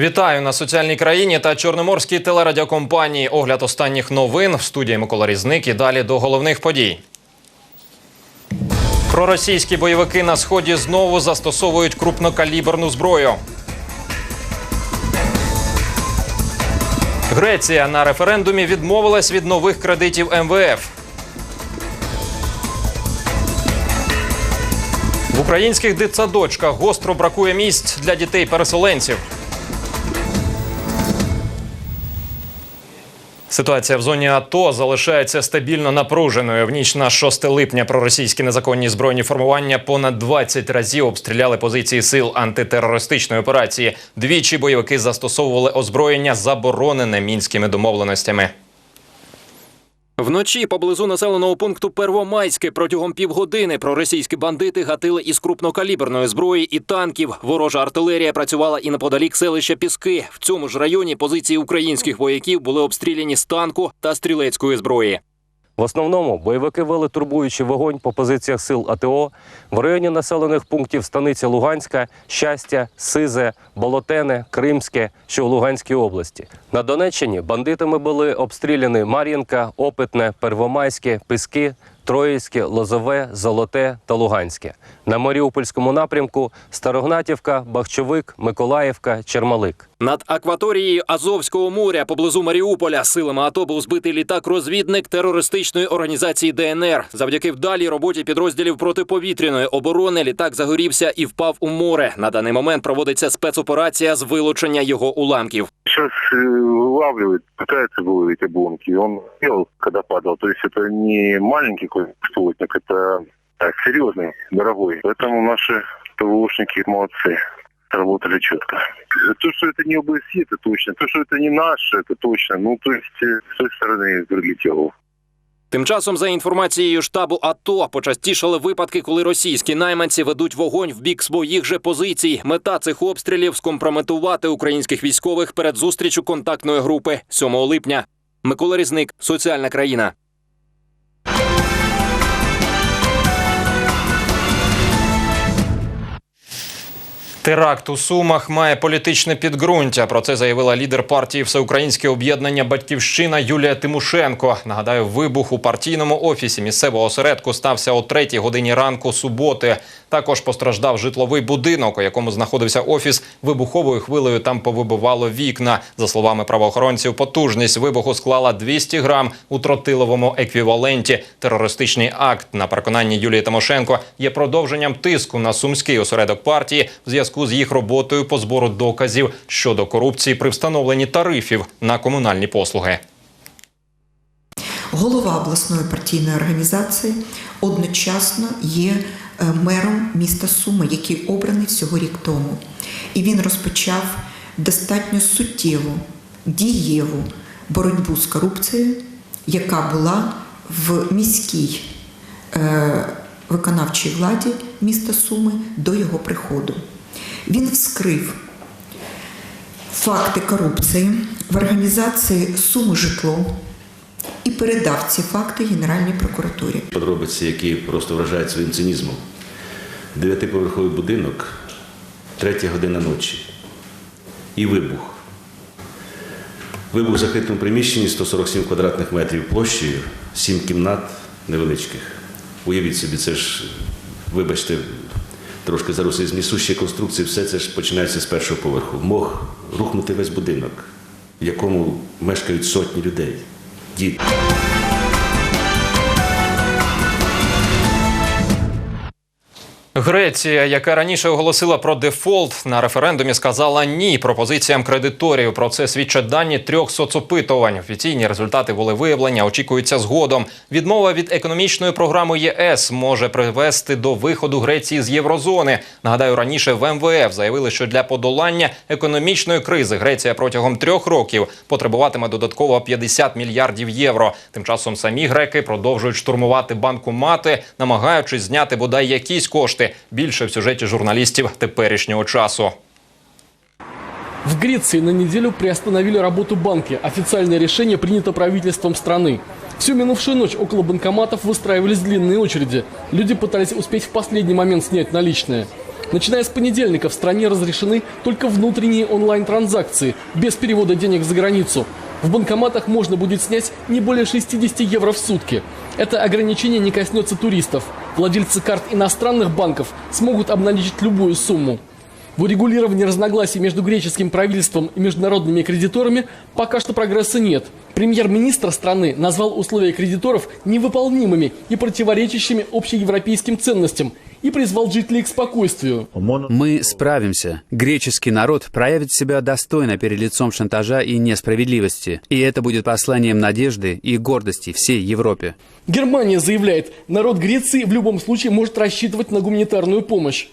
Вітаю на соціальній країні та Чорноморській телерадіокомпанії. Огляд останніх новин в студії Микола Різник і далі до головних подій. Проросійські бойовики на сході знову застосовують крупнокаліберну зброю. Греція на референдумі відмовилась від нових кредитів МВФ. В українських дитсадочках гостро бракує місць для дітей-переселенців. Ситуація в зоні АТО залишається стабільно напруженою. В ніч на 6 липня проросійські незаконні збройні формування понад 20 разів обстріляли позиції сил антитерористичної операції. Двічі бойовики застосовували озброєння, заборонене мінськими домовленостями. Вночі поблизу населеного пункту Первомайське протягом півгодини проросійські бандити гатили із крупнокаліберної зброї і танків. Ворожа артилерія працювала і неподалік селища Піски. В цьому ж районі позиції українських вояків були обстріляні з танку та стрілецької зброї. В основному бойовики вели турбуючий вогонь по позиціях сил АТО в районі населених пунктів Станиця Луганська, Щастя, Сизе, Болотене, Кримське, що в Луганській області. На Донеччині бандитами були обстріляні Мар'їнка, Опитне, Первомайське, Піски, Троїцьке, Лозове, Золоте та Луганське. На Маріупольському напрямку Старогнатівка, Бахчовик, Миколаївка, Чермалик. Над акваторією Азовського моря поблизу Маріуполя силами АТО був збитий літак-розвідник терористичної організації ДНР. Завдяки вдалій роботі підрозділів протиповітряної оборони літак загорівся і впав у море. На даний момент проводиться спецоперація з вилучення його уламків. Сейчас э, вылавливает, пытается выловить обломки. Он сел, когда падал. То есть это не маленький какой-то плотник, это так, серьезный, дорогой. Поэтому наши ТВОшники молодцы. Работали четко. То, что это не ОБСЕ, это точно. То, что это не наше, это точно. Ну, то есть э, с той стороны прилетело. Тим часом, за інформацією штабу АТО, почастішали випадки, коли російські найманці ведуть вогонь в бік своїх же позицій. Мета цих обстрілів скомпрометувати українських військових перед зустрічю контактної групи 7 липня. Микола Різник, соціальна країна. Теракт у Сумах має політичне підґрунтя. Про це заявила лідер партії Всеукраїнське об'єднання Батьківщина Юлія Тимошенко. Нагадаю, вибух у партійному офісі місцевого осередку стався о третій годині ранку суботи. Також постраждав житловий будинок, у якому знаходився офіс. Вибуховою хвилею там повибивало вікна. За словами правоохоронців, потужність вибуху склала 200 грам у тротиловому еквіваленті. Терористичний акт на переконанні Юлії Тимошенко є продовженням тиску на сумський осередок партії в зв'язку з їх роботою по збору доказів щодо корупції при встановленні тарифів на комунальні послуги. Голова обласної партійної організації одночасно є е, мером міста Суми, який обраний всього рік тому. І він розпочав достатньо суттєву, дієву боротьбу з корупцією, яка була в міській е, виконавчій владі міста Суми до його приходу. Він вскрив факти корупції в організації Суми житло і передав ці факти Генеральній прокуратурі. Подробиці, які просто вражають своїм цинізмом. Дев'ятиповерховий будинок, третя година ночі. І вибух. Вибух в закритому приміщенні 147 квадратних метрів площею, 7 кімнат невеличких. Уявіть собі, це ж, вибачте, трошки за з несущі конструкції, все це ж починається з першого поверху. Мог рухнути весь будинок, в якому мешкають сотні людей. Діти. Греція, яка раніше оголосила про дефолт на референдумі, сказала ні пропозиціям кредиторів. Про це свідчать дані трьох соцопитувань. Офіційні результати волевиявлення очікуються згодом. Відмова від економічної програми ЄС може привести до виходу Греції з єврозони. Нагадаю, раніше в МВФ заявили, що для подолання економічної кризи Греція протягом трьох років потребуватиме додатково 50 мільярдів євро. Тим часом самі греки продовжують штурмувати банкомати, намагаючись зняти бодай якісь кошти. Більше в сюжеті журналістів теперішнього часу. В Греции на неделю приостановили работу банки. Официальное решение принято правительством страны. Всю минувшую ночь около банкоматов выстраивались длинные очереди. Люди пытались успеть в последний момент снять наличные. Начиная с понедельника в стране разрешены только внутренние онлайн-транзакции, без перевода денег за границу. В банкоматах можно будет снять не более 60 евро в сутки. Это ограничение не коснется туристов. Владельцы карт иностранных банков смогут обналичить любую сумму. В урегулировании разногласий между греческим правительством и международными кредиторами пока что прогресса нет. Премьер-министр страны назвал условия кредиторов невыполнимыми и противоречащими общеевропейским ценностям и призвал жителей к спокойствию. Мы справимся. Греческий народ проявит себя достойно перед лицом шантажа и несправедливости. И это будет посланием надежды и гордости всей Европе. Германия заявляет, народ Греции в любом случае может рассчитывать на гуманитарную помощь.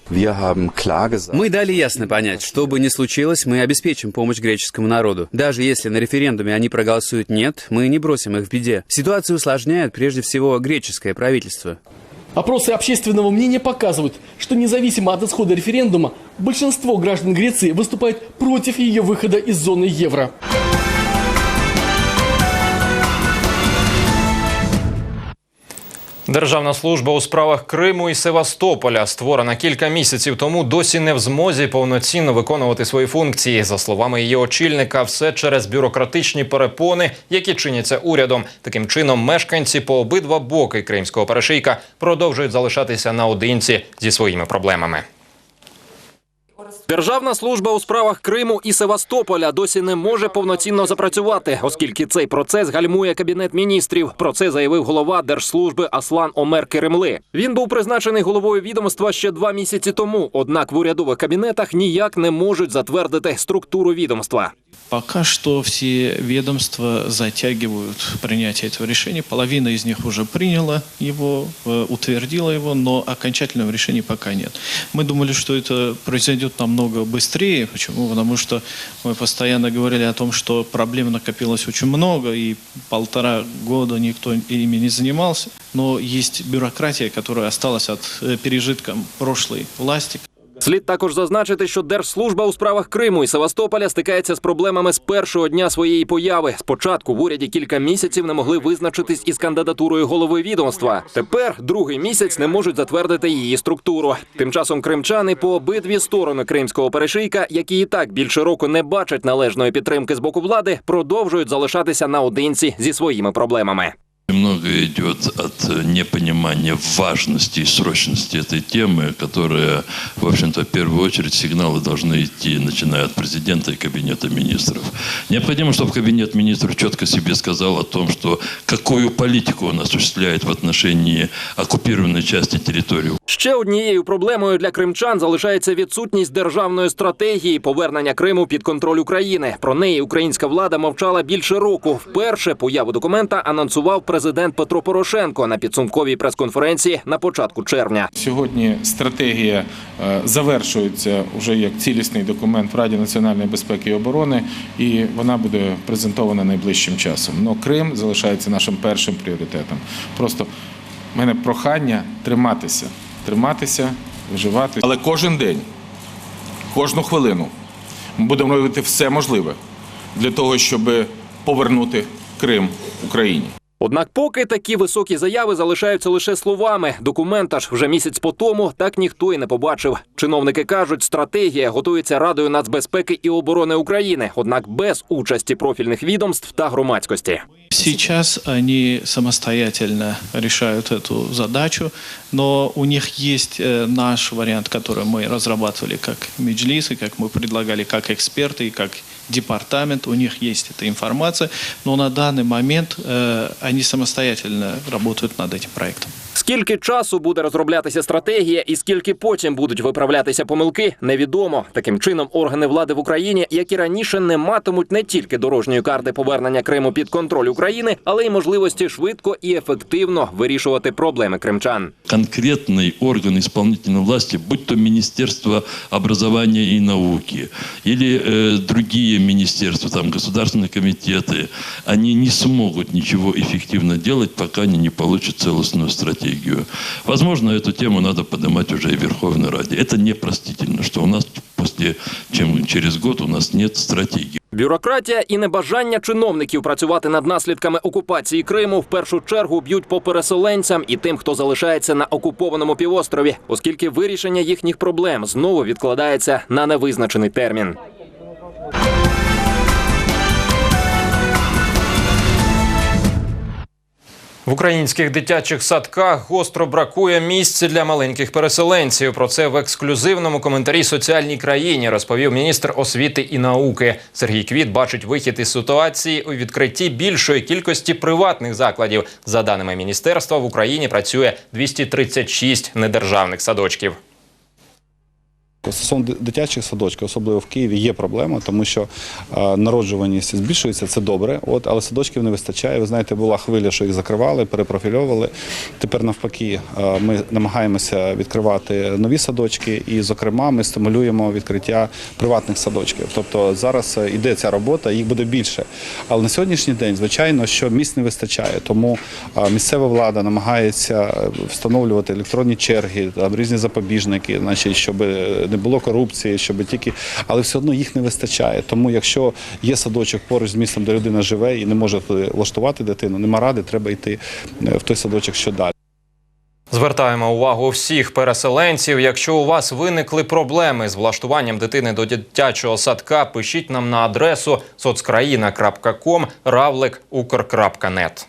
Мы дали ясно понять, что бы ни случилось, мы обеспечим помощь греческому народу. Даже если на референдуме они проголосуют «нет», мы не бросим их в беде. Ситуацию усложняет прежде всего греческое правительство. Опросы общественного мнения показывают, что независимо от исхода референдума, большинство граждан Греции выступает против ее выхода из зоны евро. Державна служба у справах Криму і Севастополя, створена кілька місяців тому, досі не в змозі повноцінно виконувати свої функції. За словами її очільника, все через бюрократичні перепони, які чиняться урядом. Таким чином, мешканці по обидва боки кримського перешийка продовжують залишатися наодинці зі своїми проблемами. Державна служба у справах Криму і Севастополя досі не може повноцінно запрацювати, оскільки цей процес гальмує кабінет міністрів. Про це заявив голова держслужби Аслан Омер Керемли. Він був призначений головою відомства ще два місяці тому. Однак в урядових кабінетах ніяк не можуть затвердити структуру відомства. Пока что все ведомства затягивают принятие этого решения. Половина из них уже приняла его, э, утвердила его, но окончательного решения пока нет. Мы думали, что это произойдет намного быстрее. Почему? Потому что мы постоянно говорили о том, что проблем накопилось очень много, и полтора года никто ими не занимался. Но есть бюрократия, которая осталась от э, пережитка прошлой власти, Слід також зазначити, що Держслужба у справах Криму і Севастополя стикається з проблемами з першого дня своєї появи. Спочатку в уряді кілька місяців не могли визначитись із кандидатурою голови відомства. Тепер другий місяць не можуть затвердити її структуру. Тим часом кримчани по обидві сторони кримського перешийка, які і так більше року не бачать належної підтримки з боку влади, продовжують залишатися наодинці зі своїми проблемами. Многое идет от непонимания важности и срочности этой темы, которая, в общем-то, в первую очередь сигналы должны идти, начиная от президента и кабинета министров. Необходимо, чтобы кабинет министров четко себе сказал о том, что какую политику он осуществляет в отношении оккупированной части территории Ще однією проблемою для кримчан залишається відсутність державної стратегії повернення Криму під контроль України. Про неї українська влада мовчала більше року. Вперше появу документа анонсував президент Петро Порошенко на підсумковій прес-конференції на початку червня. Сьогодні стратегія е, завершується вже як цілісний документ в Раді національної безпеки і оборони, і вона буде презентована найближчим часом. Но Крим залишається нашим першим пріоритетом. Просто в мене прохання триматися, триматися, виживати. Але кожен день, кожну хвилину ми будемо робити все можливе для того, щоб повернути Крим Україні. Однак, поки такі високі заяви залишаються лише словами. Документа ж вже місяць по тому так ніхто і не побачив. Чиновники кажуть, стратегія готується Радою нацбезпеки і оборони України, однак без участі профільних відомств та громадськості. Сейчас они самостоятельно решают эту задачу, но у них есть э, наш вариант, который мы разрабатывали как Меджлис, и как мы предлагали как эксперты, и как департамент. У них есть эта информация, но на данный момент э, они самостоятельно работают над этим проектом. Скільки часу буде розроблятися стратегія і скільки потім будуть виправлятися помилки, невідомо. Таким чином, органи влади в Україні, які раніше не матимуть не тільки дорожньої карти повернення Криму під контроль України, але й можливості швидко і ефективно вирішувати проблеми кримчан. конкретный орган исполнительной власти, будь то Министерство образования и науки или э, другие министерства, там государственные комитеты, они не смогут ничего эффективно делать, пока они не получат целостную стратегию. стратегию. Возможно, эту тему надо поднимать уже и в Верховной Раде. Это непростительно, что у нас после, чем через год у нас нет стратегии. Бюрократія і небажання чиновників працювати над наслідками окупації Криму в першу чергу б'ють по переселенцям і тим, хто залишається на окупованому півострові, оскільки вирішення їхніх проблем знову відкладається на невизначений термін. В українських дитячих садках гостро бракує місць для маленьких переселенців. Про це в ексклюзивному коментарі соціальній країні розповів міністр освіти і науки. Сергій Квіт бачить вихід із ситуації у відкритті більшої кількості приватних закладів. За даними міністерства, в Україні працює 236 недержавних садочків. Стосовно дитячих садочків, особливо в Києві, є проблема, тому що е, народжуваність збільшується, це добре. От, але садочків не вистачає. Ви знаєте, була хвиля, що їх закривали, перепрофільовували. Тепер навпаки, е, ми намагаємося відкривати нові садочки, і, зокрема, ми стимулюємо відкриття приватних садочків. Тобто зараз е, іде ця робота, їх буде більше. Але на сьогоднішній день, звичайно, що місць не вистачає. Тому е, місцева влада намагається е, встановлювати електронні черги, різні запобіжники, значить, щоб не було корупції, щоб тільки, але все одно їх не вистачає. Тому, якщо є садочок поруч з містом, де людина живе і не може влаштувати дитину, нема ради, треба йти е, в той садочок, що далі. Звертаємо увагу всіх переселенців. Якщо у вас виникли проблеми з влаштуванням дитини до дитячого садка, пишіть нам на адресу соцкраїна.ком равлик.укр.нет.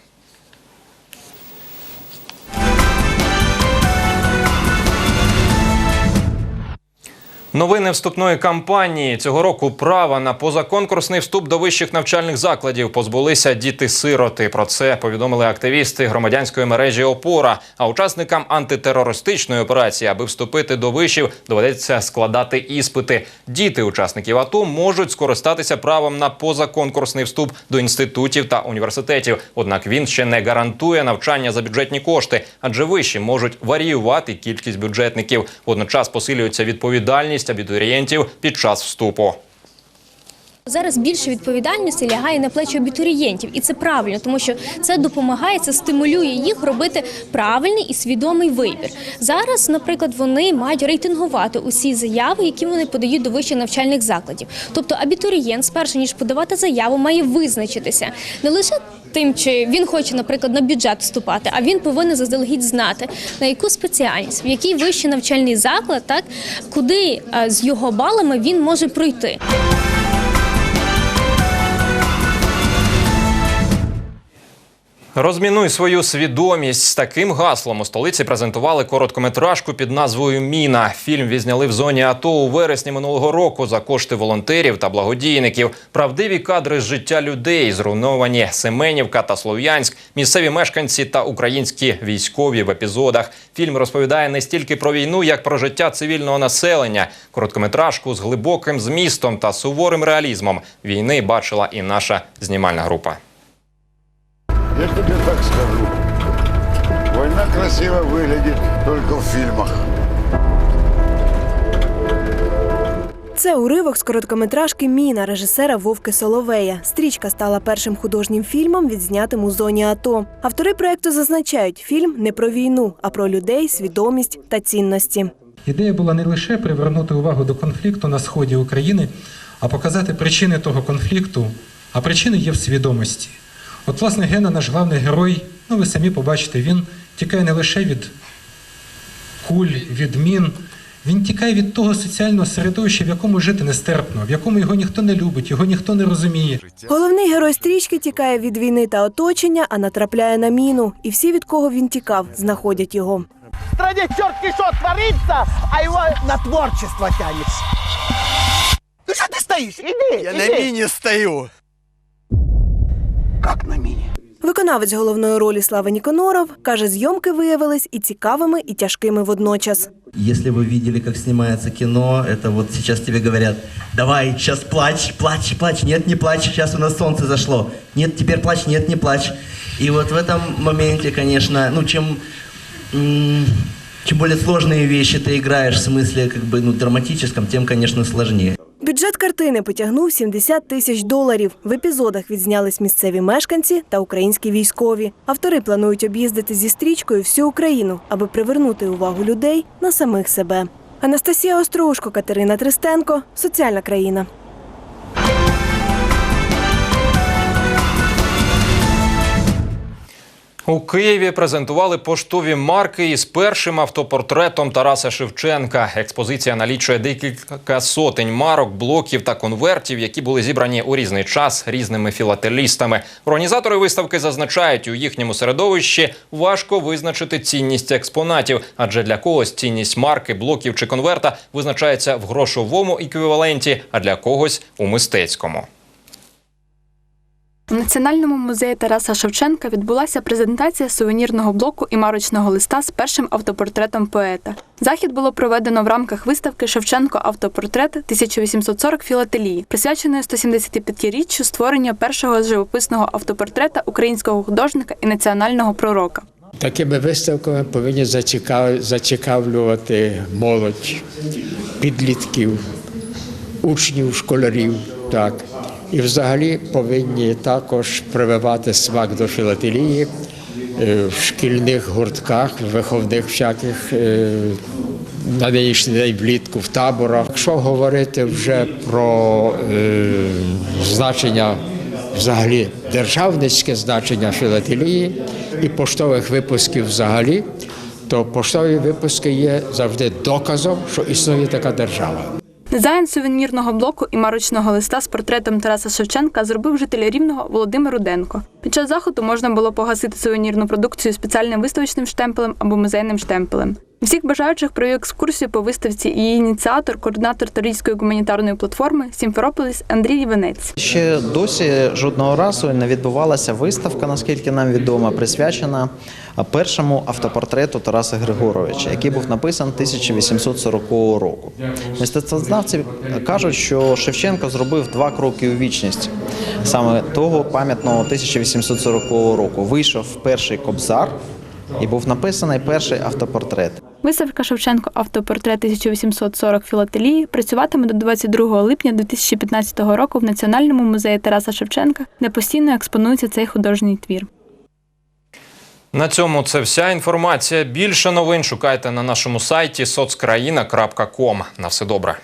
Новини вступної кампанії цього року права на позаконкурсний вступ до вищих навчальних закладів позбулися діти-сироти. Про це повідомили активісти громадянської мережі Опора. А учасникам антитерористичної операції, аби вступити до вишів, доведеться складати іспити. Діти учасників АТО можуть скористатися правом на позаконкурсний вступ до інститутів та університетів. Однак він ще не гарантує навчання за бюджетні кошти, адже виші можуть варіювати кількість бюджетників. Водночас посилюється відповідальність абітурієнтів під час вступу. Зараз більше відповідальності лягає на плечі абітурієнтів, і це правильно, тому що це допомагає, це стимулює їх робити правильний і свідомий вибір. Зараз, наприклад, вони мають рейтингувати усі заяви, які вони подають до вищих навчальних закладів. Тобто абітурієнт, спершу ніж подавати заяву, має визначитися не лише тим, чи він хоче, наприклад, на бюджет вступати, а він повинен заздалегідь знати на яку спеціальність, в який вищий навчальний заклад, так куди е, з його балами він може пройти. Розмінуй свою свідомість з таким гаслом у столиці презентували короткометражку під назвою Міна. Фільм відзняли в зоні АТО у вересні минулого року за кошти волонтерів та благодійників. Правдиві кадри з життя людей, зруйновані Семенівка та Слов'янськ, місцеві мешканці та українські військові в епізодах. Фільм розповідає не стільки про війну, як про життя цивільного населення. Короткометражку з глибоким змістом та суворим реалізмом війни бачила і наша знімальна група. Я тебе так скажу. Война красиво выглядит только в фильмах. Це уривок з короткометражки Міна режисера Вовки Соловея. Стрічка стала першим художнім фільмом, відзнятим у зоні АТО. Автори проекту зазначають, фільм не про війну, а про людей, свідомість та цінності. Ідея була не лише привернути увагу до конфлікту на сході України, а показати причини того конфлікту. А причини є в свідомості. От, власне, Гена, наш главний герой, ну ви самі побачите, він тікає не лише від куль, від мін. Він тікає від того соціального середовища, в якому жити нестерпно, в якому його ніхто не любить, його ніхто не розуміє. Головний герой стрічки тікає від війни та оточення, а натрапляє на міну. І всі, від кого він тікав, знаходять його. В стране черт что творится, а его на творчество тянет. Ну что ты стоишь? Иди, Я иди. на мине стою Как на мине? Виконавець головної ролі Слава Ніконоров каже, зйомки виявились і цікавими, і тяжкими водночас. Если вы видели, как снимается кино, это вот сейчас тебе говорят, давай, сейчас плачь, плачь, плачь, нет, не плачь, сейчас у нас солнце зашло, нет, теперь плачь, нет, не плачь. И вот в этом моменте, конечно, ну, чем, м, чем более сложные вещи ты играешь, в смысле, как бы, ну, драматическом, тем, конечно, сложнее. Бюджет картини потягнув 70 тисяч доларів. В епізодах відзнялись місцеві мешканці та українські військові. Автори планують об'їздити зі стрічкою всю Україну, аби привернути увагу людей на самих себе. Анастасія Острушко, Катерина Тристенко, Соціальна країна. У Києві презентували поштові марки із першим автопортретом Тараса Шевченка. Експозиція налічує декілька сотень марок, блоків та конвертів, які були зібрані у різний час різними філателістами. Організатори виставки зазначають, у їхньому середовищі важко визначити цінність експонатів, адже для когось цінність марки, блоків чи конверта визначається в грошовому еквіваленті, а для когось у мистецькому. У Національному музеї Тараса Шевченка відбулася презентація сувенірного блоку і марочного листа з першим автопортретом поета. Захід було проведено в рамках виставки Шевченко автопортрет 1840 філателії, присвяченої 175-річчю створення першого живописного автопортрета українського художника і національного пророка. Такими виставками повинні зацікав- зацікавлювати молодь, підлітків, учнів, школярів. Так. І взагалі повинні також прививати смак до філателії е, в шкільних гуртках, в виховних всяких е, на нинішній день влітку в таборах. Якщо говорити вже про е, значення взагалі державницьке значення філателії і поштових випусків взагалі, то поштові випуски є завжди доказом, що існує така держава. Дизайн сувенірного блоку і марочного листа з портретом Тараса Шевченка зробив житель Рівного Володимир Руденко. Під час заходу можна було погасити сувенірну продукцію спеціальним виставочним штемпелем або музейним штемпелем. Всіх бажаючих провів екскурсію по виставці і ініціатор, координатор Торійської гуманітарної платформи Сімферополіс Андрій Іванець. Ще досі жодного разу не відбувалася виставка, наскільки нам відомо, присвячена першому автопортрету Тараса Григоровича, який був написаний 1840 року. Мистецтвознавці кажуть, що Шевченко зробив два кроки у вічність саме того пам'ятного 1840 року. Вийшов перший кобзар і був написаний перший автопортрет. Виставка Шевченко автопортрет 1840 філателії працюватиме до 22 липня 2015 року в Національному музеї Тараса Шевченка, де постійно експонується цей художній твір. На цьому це вся інформація. Більше новин шукайте на нашому сайті соцкраїна.ком. На все добре.